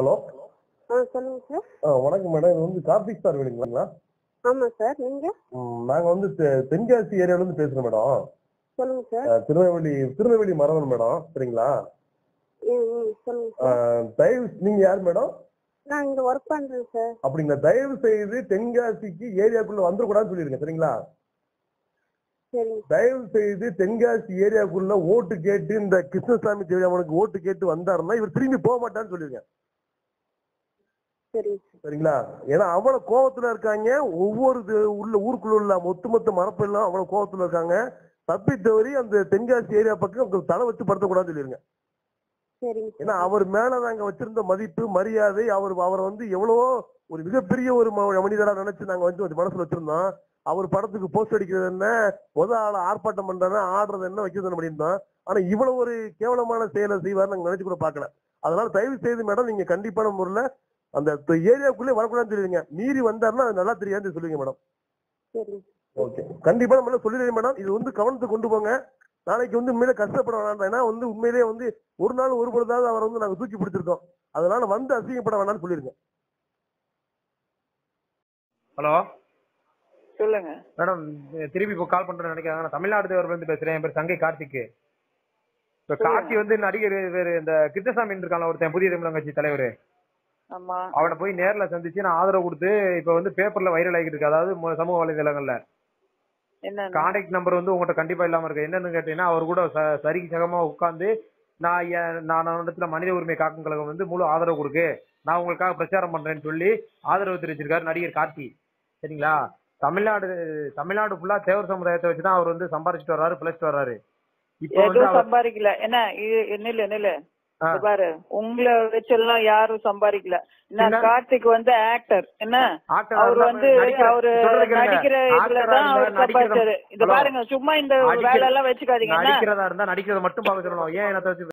Hello? சொல்லுங்க sir வணக்கம் madam இது வந்து கார்த்திக் சார் வேணுங்களா ஆமா சார் நீங்க? நாங்க வந்து தென்காசி ஏரியால இருந்து பேசுறோம் மேடம் சொல்லுங்க சார் திருநெல்வேலி திருநெல்வேலி மரவன் மேடம் சரிங்களா? தயவு நீங்க யார் மேடம் நான் இங்க ஒர்க் பண்றேன் சார் அப்படிங்களா? தயவு செய்து தென்காசிக்கு ஏரியாக்குள்ள வந்துடக்கூடாதுன்னு சொல்லிருங்க சரிங்களா? சரிங்க தயவு செய்து தென்காசி ஏரியாக்குள்ள ஓட்டு கேட்டு இந்த கிருஷ்ணசாமி தேவியாமனுக்கு ஓட்டு கேட்டு வந்தாருன்னா இவர் திரும்பி போக மாட்டான்னு சொல்லிருங்க சரிங்களா? ஏன்னா அவ்வளவு கோவத்துல இருக்காங்க. ஒவ்வொரு உள்ள ஊருக்குள்ள உள்ள ஒட்டுமொத்த மரப்பு எல்லாம் அவ்வளவு கோவத்துல இருக்காங்க. தப்பி தவறி அந்த தென்காசி ஏரியா பக்கம் தலை வச்சு படுத்தக்கூடாதுன்னு சொல்லிருங்க. ஏன்னா அவர் மேல நாங்க வச்சிருந்த மதிப்பு மரியாதை அவர் அவரை வந்து எவ்வளவோ ஒரு மிகப்பெரிய ஒரு மனிதரா நினைச்சு நாங்க வந்து மனசுல வச்சிருந்தோம். அவர் படத்துக்கு போஸ்ட் அடிக்கிறது என்ன முத ஆள ஆர்ப்பாட்டம் பண்றது ஆடுறது என்ன வைக்கிறது பண்ணியிருந்தோம் ஆனா இவ்வளவு ஒரு கேவலமான செயலை செய்வார் நாங்க நினைச்சு கூட பார்க்கல. அதனால தயவு செய்து மேடம் நீங்க கண்டிப்பான முறையில அந்த ஏரியாக்குள்ளே வரக்கூடாதுன்னு சொல்லுவீங்க மீறி வந்தாருன்னா அது நல்லா தெரியாது சொல்லுவீங்க மேடம் ஓகே கண்டிப்பா நம்ம சொல்லிடுறேன் மேடம் இது வந்து கவனத்துக்கு கொண்டு போங்க. நாளைக்கு வந்து உண்மையிலே கஷ்டப்பட வேணாம். ஏன்னா வந்து உண்மையிலேயே வந்து ஒரு நாள் ஒரு பொழுதாவது அவரை வந்து நாங்க தூக்கி பிடிச்சிருக்கோம். அதனால வந்து அசிங்கப்பட வேணாம்னு சொல்லிருங்க ஹலோ சொல்லுங்க. மேடம் திருப்பி இப்போ கால் பண்றேன்னு நினைக்கிறேன் நான் தமிழ்நாடு தேவர்ல இருந்து பேசுறேன். என் பேர் சங்கை கார்த்திக் இப்ப சொல்லுங்க. கார்த்தி வந்து நடிகர் வேறு இந்த கிருஷ்ணசாமி இருக்கான ஒருத்தன் புதிய தமிழ் கட்சி தலைவர். அவனை போய் நேர்ல சந்திச்சு நான் ஆதரவு கொடுத்து இப்ப வந்து பேப்பர்ல வைரல் ஆகிட்டு இருக்கு. அதாவது சமூக வலைதளங்கள்ல. என்ன கான்டாக்ட் நம்பர் வந்து உங்கள்கிட்ட கண்டிப்பா இல்லாம இருக்கு. என்னன்னு கேட்டீங்கன்னா அவர் கூட ச- சரிக்கு சகமா உட்கார்ந்து நான் நான் இடத்துல மனித உரிமை காக்கும் கழகம் வந்து முழு ஆதரவு கொடுக்கு. நான் உங்களுக்காக பிரச்சாரம் பண்றேன்னு சொல்லி ஆதரவு தெரிவிச்சிருக்காரு நடிகர் கார்த்தி. சரிங்களா? தமிழ்நாடு தமிழ்நாடு ஃபுல்லா தேவர் சமுதாயத்தை வச்சுதான் அவர் வந்து சம்பாரிச்சிட்டு வர்றாரு பிழைச்சிட்டு வர்றாரு. இப்போ சம்பாதிக்கல. என்ன இது நில்லு நில்லு. ஆ. இங்க பாரு உங்களை வச்செல்லாம் யாரும் சம்பாதிக்கல. என்ன என்ன? கார்த்திக் வந்து ஆக்டர் என்ன? அவர் வந்து அவரு. நடிக்கிற இதுலதான் அவர் சம்பாதிச்சாரு. இது. பாருங்க சும்மா இந்த வேலை எல்லாம் வச்சுக்காதீங்க. என்ன? நடிக்கிறதா இருந்தா நடிக்கிறத மட்டும் சொல்லணும். ஏன் வச்சு